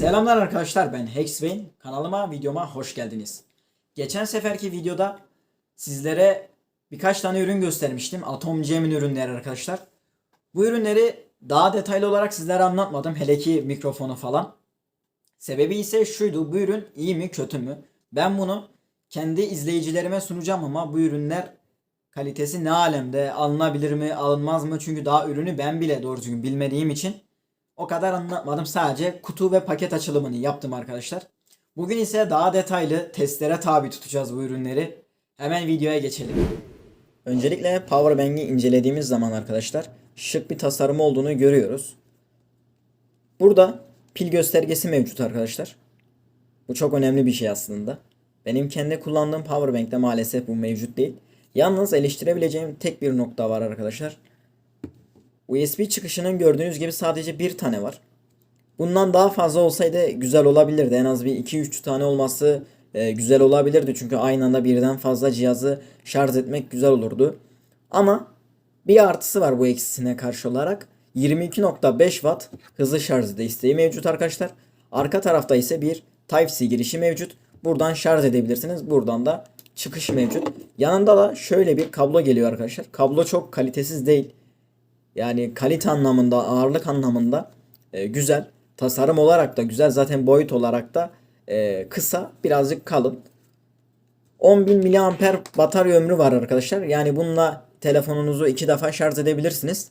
Selamlar arkadaşlar ben Hexwayne. Kanalıma videoma hoş geldiniz. Geçen seferki videoda sizlere birkaç tane ürün göstermiştim. Atom Gem'in ürünleri arkadaşlar. Bu ürünleri daha detaylı olarak sizlere anlatmadım. Hele ki mikrofonu falan. Sebebi ise şuydu. Bu ürün iyi mi kötü mü? Ben bunu kendi izleyicilerime sunacağım ama bu ürünler kalitesi ne alemde alınabilir mi alınmaz mı? Çünkü daha ürünü ben bile doğru düzgün bilmediğim için o kadar anlatmadım. Sadece kutu ve paket açılımını yaptım arkadaşlar. Bugün ise daha detaylı testlere tabi tutacağız bu ürünleri. Hemen videoya geçelim. Öncelikle Powerbank'i incelediğimiz zaman arkadaşlar şık bir tasarım olduğunu görüyoruz. Burada pil göstergesi mevcut arkadaşlar. Bu çok önemli bir şey aslında. Benim kendi kullandığım Powerbank'te maalesef bu mevcut değil. Yalnız eleştirebileceğim tek bir nokta var arkadaşlar. USB çıkışının gördüğünüz gibi sadece bir tane var. Bundan daha fazla olsaydı güzel olabilirdi. En az bir 2-3 tane olması e, güzel olabilirdi. Çünkü aynı anda birden fazla cihazı şarj etmek güzel olurdu. Ama bir artısı var bu eksisine karşı olarak. 22.5 Watt hızlı şarj desteği mevcut arkadaşlar. Arka tarafta ise bir Type-C girişi mevcut. Buradan şarj edebilirsiniz. Buradan da çıkış mevcut. Yanında da şöyle bir kablo geliyor arkadaşlar. Kablo çok kalitesiz değil. Yani kalite anlamında, ağırlık anlamında e, güzel. Tasarım olarak da güzel. Zaten boyut olarak da e, kısa, birazcık kalın. 10.000 mAh batarya ömrü var arkadaşlar. Yani bununla telefonunuzu iki defa şarj edebilirsiniz.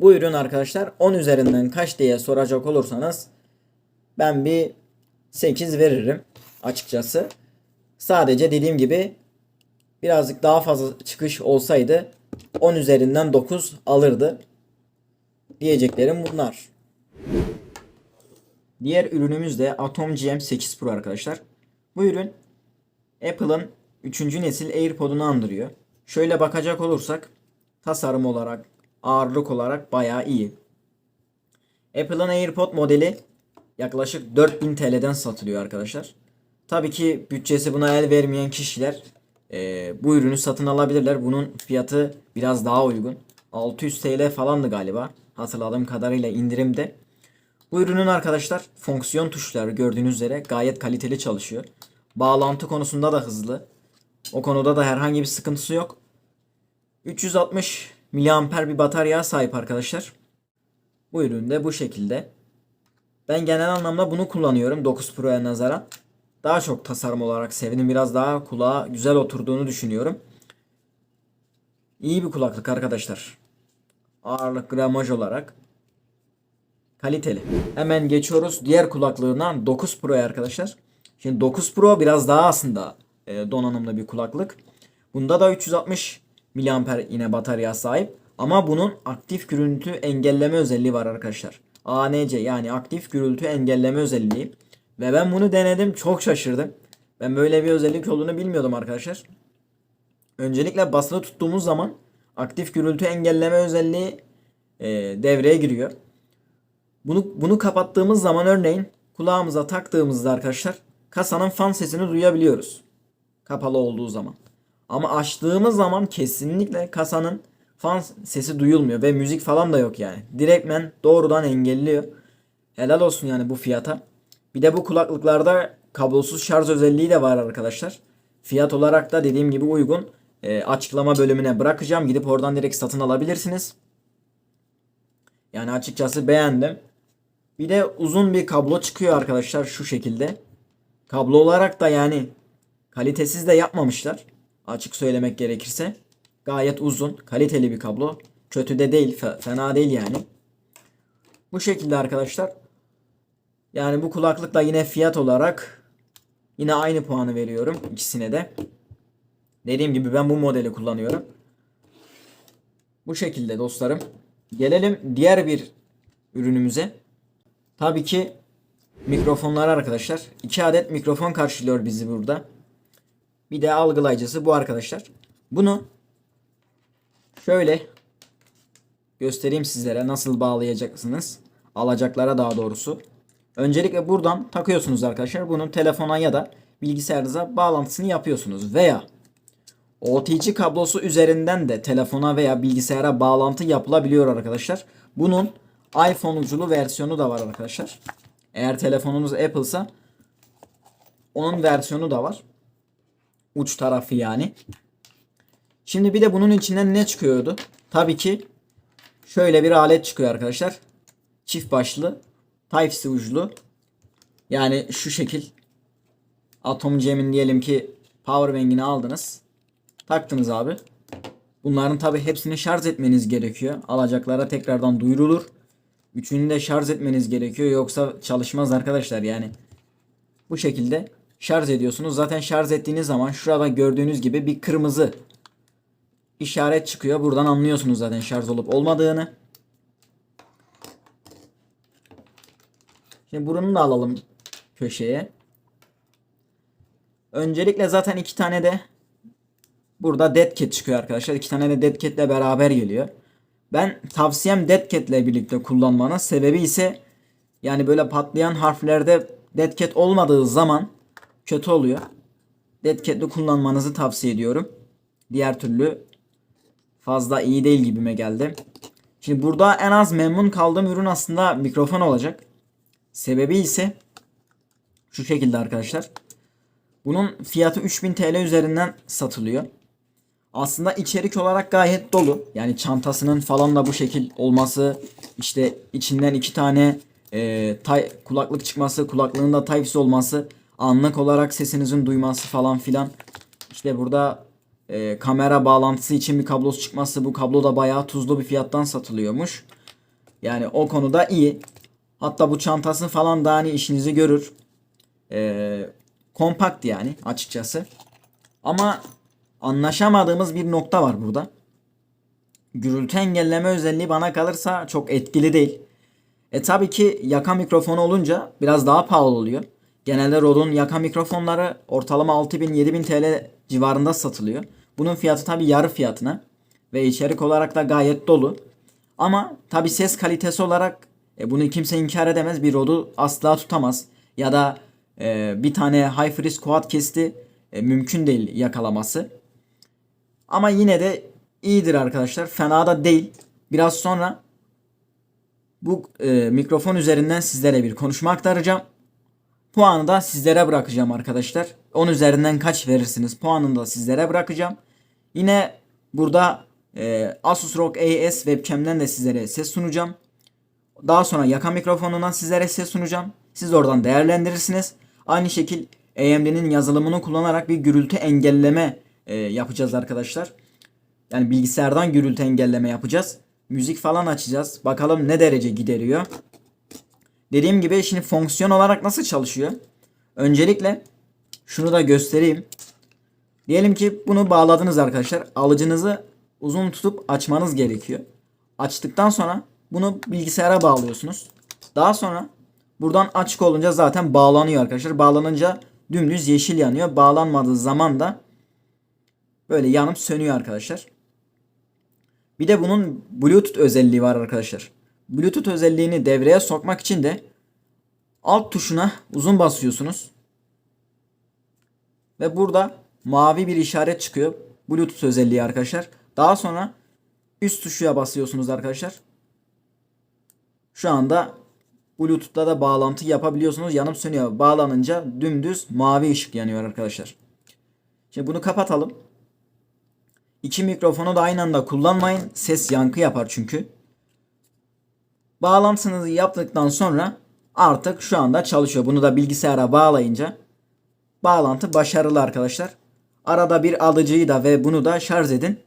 Bu ürün arkadaşlar 10 üzerinden kaç diye soracak olursanız ben bir 8 veririm açıkçası. Sadece dediğim gibi birazcık daha fazla çıkış olsaydı 10 üzerinden 9 alırdı. Diyeceklerim bunlar. Diğer ürünümüz de Atom GM8 Pro arkadaşlar. Bu ürün Apple'ın 3. nesil AirPod'unu andırıyor. Şöyle bakacak olursak tasarım olarak, ağırlık olarak bayağı iyi. Apple'ın AirPod modeli yaklaşık 4000 TL'den satılıyor arkadaşlar. Tabii ki bütçesi buna el vermeyen kişiler e, bu ürünü satın alabilirler. Bunun fiyatı biraz daha uygun. 600 TL falandı galiba. Hatırladığım kadarıyla indirimde. Bu ürünün arkadaşlar fonksiyon tuşları gördüğünüz üzere gayet kaliteli çalışıyor. Bağlantı konusunda da hızlı. O konuda da herhangi bir sıkıntısı yok. 360 mAh bir bataryaya sahip arkadaşlar. Bu ürün de bu şekilde. Ben genel anlamda bunu kullanıyorum 9 Pro'ya nazaran. Daha çok tasarım olarak sevdim. Biraz daha kulağa güzel oturduğunu düşünüyorum. İyi bir kulaklık arkadaşlar. Ağırlık gramaj olarak. Kaliteli. Hemen geçiyoruz diğer kulaklığından 9 Pro'ya arkadaşlar. Şimdi 9 Pro biraz daha aslında e, donanımlı bir kulaklık. Bunda da 360 mAh yine batarya sahip. Ama bunun aktif gürültü engelleme özelliği var arkadaşlar. ANC yani aktif gürültü engelleme özelliği. Ve ben bunu denedim çok şaşırdım. Ben böyle bir özellik olduğunu bilmiyordum arkadaşlar. Öncelikle basılı tuttuğumuz zaman aktif gürültü engelleme özelliği e, devreye giriyor. Bunu bunu kapattığımız zaman örneğin kulağımıza taktığımızda arkadaşlar kasanın fan sesini duyabiliyoruz. Kapalı olduğu zaman. Ama açtığımız zaman kesinlikle kasanın fan sesi duyulmuyor ve müzik falan da yok yani. Direktmen doğrudan engelliyor. Helal olsun yani bu fiyata. Bir de bu kulaklıklarda kablosuz şarj özelliği de var arkadaşlar. Fiyat olarak da dediğim gibi uygun. E, açıklama bölümüne bırakacağım. Gidip oradan direkt satın alabilirsiniz. Yani açıkçası beğendim. Bir de uzun bir kablo çıkıyor arkadaşlar şu şekilde. Kablo olarak da yani kalitesiz de yapmamışlar. Açık söylemek gerekirse. Gayet uzun, kaliteli bir kablo. Kötü de değil, fena değil yani. Bu şekilde arkadaşlar. Yani bu kulaklıkla yine fiyat olarak yine aynı puanı veriyorum ikisine de. Dediğim gibi ben bu modeli kullanıyorum. Bu şekilde dostlarım. Gelelim diğer bir ürünümüze. Tabii ki mikrofonlar arkadaşlar. 2 adet mikrofon karşılıyor bizi burada. Bir de algılayıcısı bu arkadaşlar. Bunu şöyle göstereyim sizlere nasıl bağlayacaksınız. Alacaklara daha doğrusu. Öncelikle buradan takıyorsunuz arkadaşlar. Bunun telefona ya da bilgisayarınıza bağlantısını yapıyorsunuz. Veya OTG kablosu üzerinden de telefona veya bilgisayara bağlantı yapılabiliyor arkadaşlar. Bunun iPhone uculu versiyonu da var arkadaşlar. Eğer telefonunuz Apple'sa onun versiyonu da var. Uç tarafı yani. Şimdi bir de bunun içinden ne çıkıyordu? Tabii ki şöyle bir alet çıkıyor arkadaşlar. Çift başlı Type-C uçlu. Yani şu şekil Atom Jam'in diyelim ki powerbank'ini aldınız. Taktınız abi. Bunların tabi hepsini şarj etmeniz gerekiyor. Alacaklara tekrardan duyurulur. Üçünü de şarj etmeniz gerekiyor. Yoksa çalışmaz arkadaşlar yani. Bu şekilde şarj ediyorsunuz. Zaten şarj ettiğiniz zaman şurada gördüğünüz gibi bir kırmızı işaret çıkıyor. Buradan anlıyorsunuz zaten şarj olup olmadığını. Şimdi bunu da alalım köşeye. Öncelikle zaten iki tane de burada dead cat çıkıyor arkadaşlar. İki tane de dead cat ile beraber geliyor. Ben tavsiyem dead cat ile birlikte kullanmanız. Sebebi ise yani böyle patlayan harflerde dead cat olmadığı zaman kötü oluyor. Dead cat'li kullanmanızı tavsiye ediyorum. Diğer türlü fazla iyi değil gibime geldi. Şimdi burada en az memnun kaldığım ürün aslında mikrofon olacak. Sebebi ise şu şekilde arkadaşlar. Bunun fiyatı 3000 TL üzerinden satılıyor. Aslında içerik olarak gayet dolu. Yani çantasının falan da bu şekil olması, işte içinden iki tane e, tay, kulaklık çıkması, kulaklığın da Type-C olması, anlık olarak sesinizin duyması falan filan. İşte burada e, kamera bağlantısı için bir kablosu çıkması, bu kablo da bayağı tuzlu bir fiyattan satılıyormuş. Yani o konuda iyi. Hatta bu çantası falan da hani işinizi görür. Ee, kompakt yani açıkçası. Ama anlaşamadığımız bir nokta var burada. Gürültü engelleme özelliği bana kalırsa çok etkili değil. E tabii ki yaka mikrofonu olunca biraz daha pahalı oluyor. Genelde Rode'un yaka mikrofonları ortalama 6000-7000 TL civarında satılıyor. Bunun fiyatı tabii yarı fiyatına ve içerik olarak da gayet dolu. Ama tabii ses kalitesi olarak e, bunu kimse inkar edemez. Bir Rode'u asla tutamaz. Ya da e, bir tane High Freeze Quad kesti e, mümkün değil yakalaması. Ama yine de iyidir arkadaşlar. Fena da değil. Biraz sonra bu e, mikrofon üzerinden sizlere bir konuşma aktaracağım. Puanı da sizlere bırakacağım arkadaşlar. 10 üzerinden kaç verirsiniz puanını da sizlere bırakacağım. Yine burada e, Asus ROG AS webcam'den de sizlere ses sunacağım. Daha sonra yaka mikrofonundan sizlere ses sunacağım. Siz oradan değerlendirirsiniz. Aynı şekil AMD'nin yazılımını kullanarak bir gürültü engelleme e, yapacağız arkadaşlar. Yani bilgisayardan gürültü engelleme yapacağız. Müzik falan açacağız. Bakalım ne derece gideriyor. Dediğim gibi şimdi fonksiyon olarak nasıl çalışıyor? Öncelikle şunu da göstereyim. Diyelim ki bunu bağladınız arkadaşlar. Alıcınızı uzun tutup açmanız gerekiyor. Açtıktan sonra bunu bilgisayara bağlıyorsunuz. Daha sonra buradan açık olunca zaten bağlanıyor arkadaşlar. Bağlanınca dümdüz yeşil yanıyor. Bağlanmadığı zaman da böyle yanıp sönüyor arkadaşlar. Bir de bunun Bluetooth özelliği var arkadaşlar. Bluetooth özelliğini devreye sokmak için de alt tuşuna uzun basıyorsunuz. Ve burada mavi bir işaret çıkıyor. Bluetooth özelliği arkadaşlar. Daha sonra üst tuşuya basıyorsunuz arkadaşlar. Şu anda Bluetooth'la da bağlantı yapabiliyorsunuz. Yanıp sönüyor. Bağlanınca dümdüz mavi ışık yanıyor arkadaşlar. Şimdi bunu kapatalım. İki mikrofonu da aynı anda kullanmayın. Ses yankı yapar çünkü. Bağlantınızı yaptıktan sonra artık şu anda çalışıyor. Bunu da bilgisayara bağlayınca bağlantı başarılı arkadaşlar. Arada bir alıcıyı da ve bunu da şarj edin.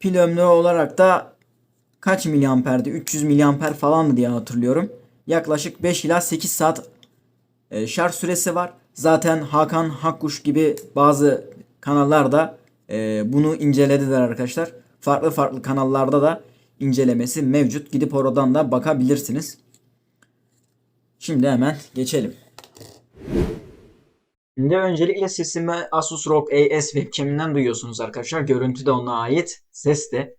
Pil ömrü olarak da kaç miliamperdi? 300 miliamper falan diye hatırlıyorum. Yaklaşık 5 ila 8 saat e, şarj süresi var. Zaten Hakan Hakkuş gibi bazı kanallarda e, bunu incelediler arkadaşlar. Farklı farklı kanallarda da incelemesi mevcut. Gidip oradan da bakabilirsiniz. Şimdi hemen geçelim. Şimdi öncelikle sesimi Asus ROG AS webcam'inden duyuyorsunuz arkadaşlar. Görüntü de ona ait. Ses de.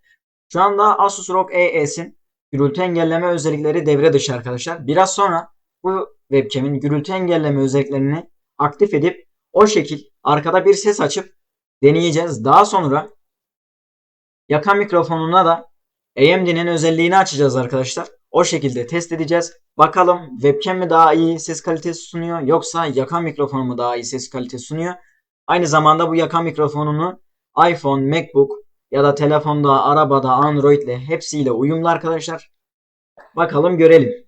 Şu anda Asus ROG AS'in gürültü engelleme özellikleri devre dışı arkadaşlar. Biraz sonra bu webcam'in gürültü engelleme özelliklerini aktif edip o şekil arkada bir ses açıp deneyeceğiz. Daha sonra yaka mikrofonuna da AMD'nin özelliğini açacağız arkadaşlar. O şekilde test edeceğiz. Bakalım webcam mi daha iyi ses kalitesi sunuyor yoksa yakan mikrofon mu daha iyi ses kalitesi sunuyor. Aynı zamanda bu yakan mikrofonunu iPhone, MacBook ya da telefonda, arabada, Android ile hepsiyle uyumlu arkadaşlar. Bakalım görelim.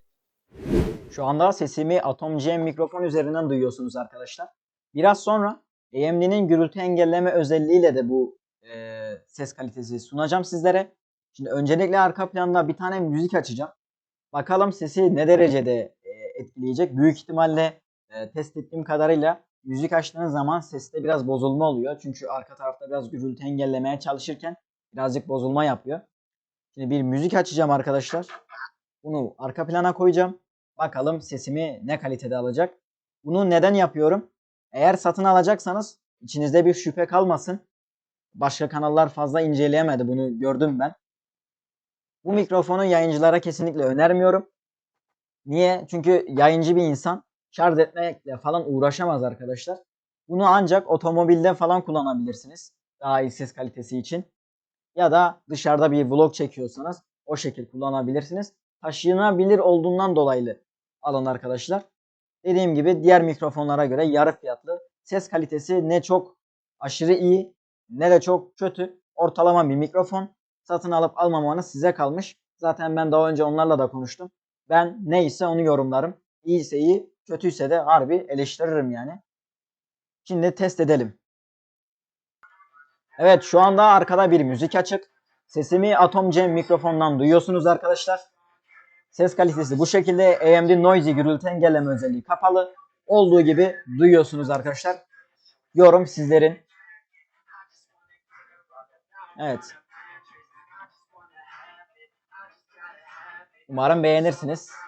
Şu anda sesimi Atom GM mikrofon üzerinden duyuyorsunuz arkadaşlar. Biraz sonra AMD'nin gürültü engelleme özelliğiyle de bu e, ses kalitesi sunacağım sizlere. Şimdi öncelikle arka planda bir tane müzik açacağım. Bakalım sesi ne derecede e, etkileyecek. Büyük ihtimalle e, test ettiğim kadarıyla müzik açtığınız zaman seste biraz bozulma oluyor. Çünkü arka tarafta biraz gürültü engellemeye çalışırken birazcık bozulma yapıyor. Şimdi bir müzik açacağım arkadaşlar. Bunu arka plana koyacağım. Bakalım sesimi ne kalitede alacak. Bunu neden yapıyorum? Eğer satın alacaksanız içinizde bir şüphe kalmasın. Başka kanallar fazla inceleyemedi bunu gördüm ben. Bu mikrofonu yayıncılara kesinlikle önermiyorum. Niye? Çünkü yayıncı bir insan şarj etmekle falan uğraşamaz arkadaşlar. Bunu ancak otomobilde falan kullanabilirsiniz. Daha iyi ses kalitesi için. Ya da dışarıda bir vlog çekiyorsanız o şekil kullanabilirsiniz. Taşınabilir olduğundan dolayı alın arkadaşlar. Dediğim gibi diğer mikrofonlara göre yarı fiyatlı. Ses kalitesi ne çok aşırı iyi ne de çok kötü. Ortalama bir mikrofon. Satın alıp almamanız size kalmış. Zaten ben daha önce onlarla da konuştum. Ben neyse onu yorumlarım. İyiyse iyi, kötüyse de harbi eleştiririm yani. Şimdi test edelim. Evet şu anda arkada bir müzik açık. Sesimi Atom Jam mikrofondan duyuyorsunuz arkadaşlar. Ses kalitesi bu şekilde. AMD Noisy gürültü engelleme özelliği kapalı. Olduğu gibi duyuyorsunuz arkadaşlar. Yorum sizlerin. Evet. Umarım beğenirsiniz.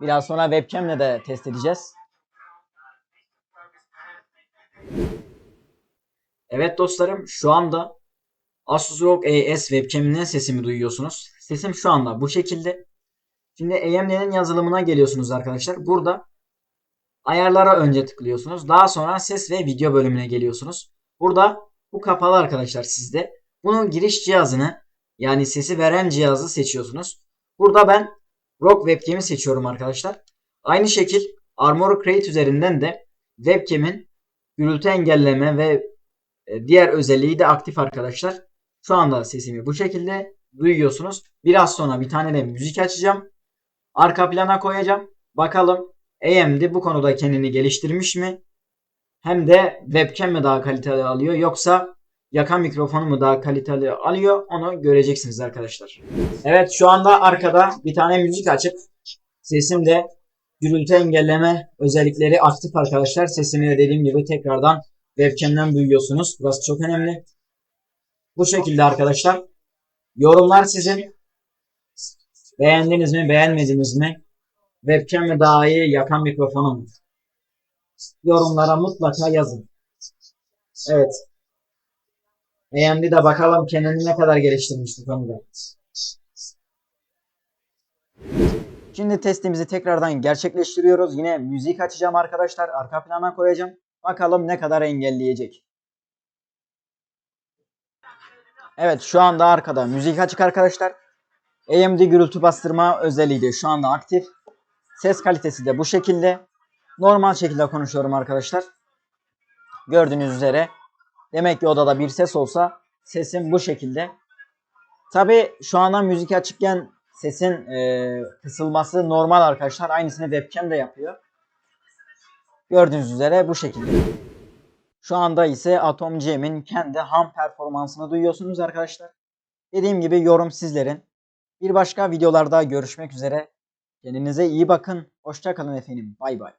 Biraz sonra webcam'le de test edeceğiz. Evet dostlarım şu anda Asus ROG AS webcam'inden sesimi duyuyorsunuz. Sesim şu anda bu şekilde. Şimdi AMD'nin yazılımına geliyorsunuz arkadaşlar. Burada ayarlara önce tıklıyorsunuz. Daha sonra ses ve video bölümüne geliyorsunuz. Burada bu kapalı arkadaşlar sizde. Bunun giriş cihazını yani sesi veren cihazı seçiyorsunuz. Burada ben ROG webcam'i seçiyorum arkadaşlar. Aynı şekil Armor Crate üzerinden de webcam'in gürültü engelleme ve e, diğer özelliği de aktif arkadaşlar. Şu anda sesimi bu şekilde duyuyorsunuz. Biraz sonra bir tane de müzik açacağım. Arka plana koyacağım. Bakalım AMD bu konuda kendini geliştirmiş mi? Hem de webcam mi daha kaliteli alıyor yoksa yakan mikrofonu mu daha kaliteli alıyor onu göreceksiniz arkadaşlar. Evet şu anda arkada bir tane müzik açık. Sesim de gürültü engelleme özellikleri aktif arkadaşlar. Sesimi de dediğim gibi tekrardan webcam'den duyuyorsunuz. Burası çok önemli. Bu şekilde arkadaşlar. Yorumlar sizin. Beğendiniz mi beğenmediniz mi? Webcam mi daha iyi yakan mikrofonu mu? Yorumlara mutlaka yazın. Evet. AMD de bakalım kendini ne kadar geliştirmiş bu konuda. Şimdi testimizi tekrardan gerçekleştiriyoruz. Yine müzik açacağım arkadaşlar. Arka plana koyacağım. Bakalım ne kadar engelleyecek. Evet şu anda arkada müzik açık arkadaşlar. AMD gürültü bastırma özelliği de şu anda aktif. Ses kalitesi de bu şekilde. Normal şekilde konuşuyorum arkadaşlar. Gördüğünüz üzere. Demek ki odada bir ses olsa sesim bu şekilde. Tabi şu anda müzik açıkken sesin e, kısılması normal arkadaşlar. Aynısını webcam de yapıyor. Gördüğünüz üzere bu şekilde. Şu anda ise Atom GM'in kendi ham performansını duyuyorsunuz arkadaşlar. Dediğim gibi yorum sizlerin. Bir başka videolarda görüşmek üzere. Kendinize iyi bakın. Hoşça kalın efendim. Bay bay.